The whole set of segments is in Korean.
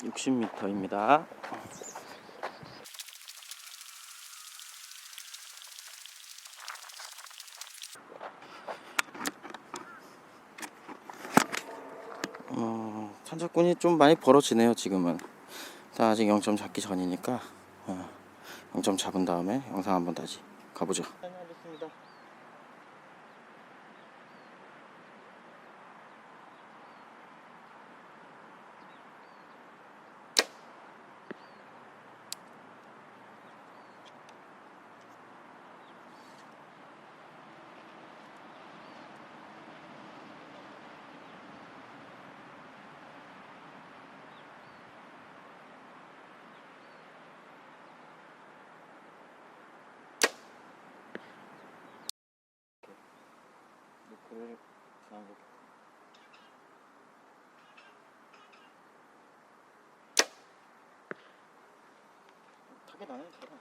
60m입니다. 어, 탄자꾼이 좀 많이 벌어지네요 지금은. 일단 아직 0점 잡기 전이니까 어, 0점 잡은 다음에 영상 한번 다시 가보죠. 노크를 나오고. 타게 나네 저거.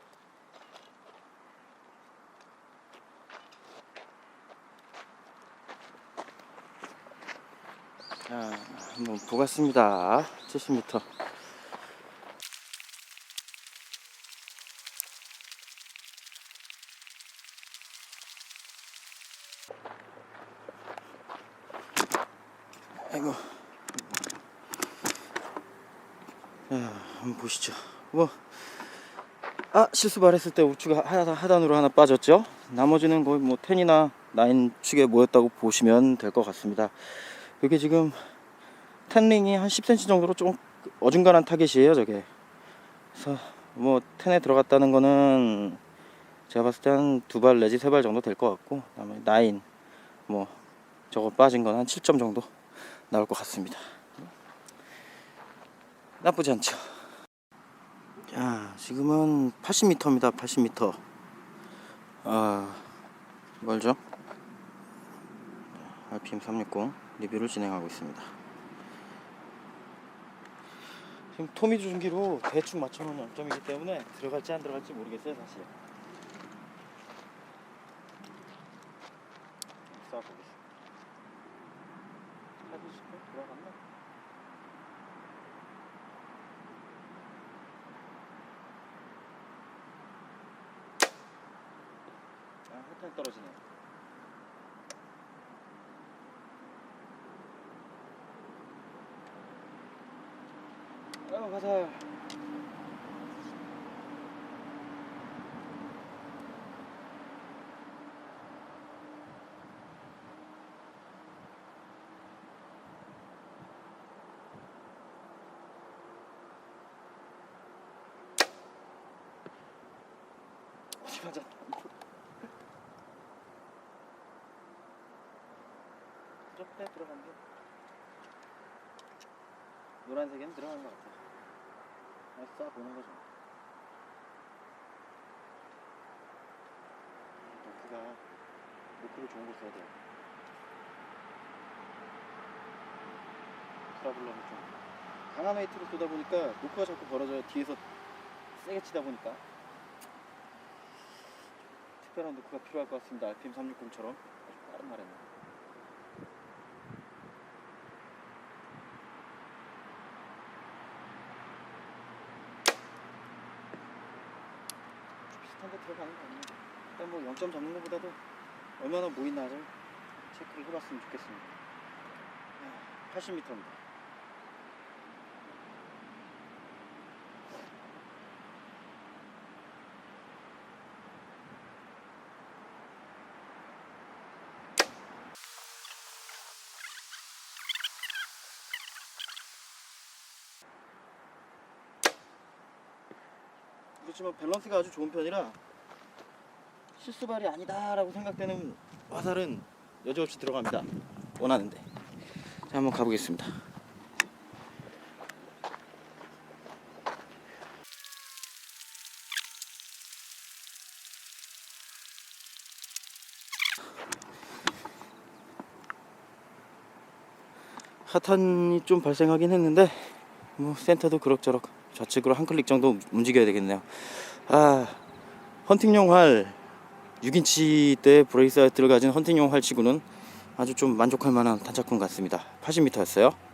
자 한번 보겠습니다. 70m 아이고. 자, 한번 보시죠. 뭐, 아, 실수 발했을 때 우측 하단, 하단 으로 하나 빠졌죠? 나머지는 거의 뭐 10이나 9 축에 모였다고 보시면 될 것 같습니다. 이게 지금 텐링이 한 10cm 정도로 좀 어중간한 타겟이에요, 저게. 그래서 뭐 10에 들어갔다는 거는 제가 봤을 때 한 두 발 내지 세 발 정도 될 것 같고, 그다음에 9, 뭐 저거 빠진 건 한 7점 정도 나올 것 같습니다. 나쁘지 않죠. 자, 지금은 80m입니다. 80m. 아, 멀죠? RPM 360 리뷰를 진행하고 있습니다. 지금 토미 주중기로 대충 맞춰놓은 0점이기 때문에 들어갈지 안 들어갈지 모르겠어요, 사실. 쏴보겠습니다. 사진 찍고 들어갔나? 아, 호텔 떨어지네. 아, 가자. 어디 가자. 좁대 들어간 게 노란색에는 들어간 것 같아. 아싸 보는 거죠. 노크가 노크를 좋은 걸 써야 돼요. 트러블러는 좀 강한 웨이트로 쏘다 보니까 노크가 자꾸 벌어져요. 뒤에서 세게 치다 보니까. 특별한 노크가 필요할 것 같습니다. RPM 360처럼 아주 빠른 말에는. 비슷한데 들어가는 거 아니에요. 일단 뭐 0점 잡는 것보다도 얼마나 모이나를 체크를 해봤으면 좋겠습니다. 80m입니다. 그렇지만 밸런스가 아주 좋은 편이라 실수발이 아니다라고 생각되는 화살은 여지없이 들어갑니다. 원하는데. 자, 한번 가보겠습니다. 하탄이 좀 발생하긴 했는데 뭐 센터도 그럭저럭 좌측으로 한 클릭 정도 움직여야 되겠네요. 아 헌팅용 활 6인치 대 브레이스 하이트를 가진 헌팅용 활 치고는 아주 좀 만족할 만한 단짝꾼 같습니다. 80m였어요.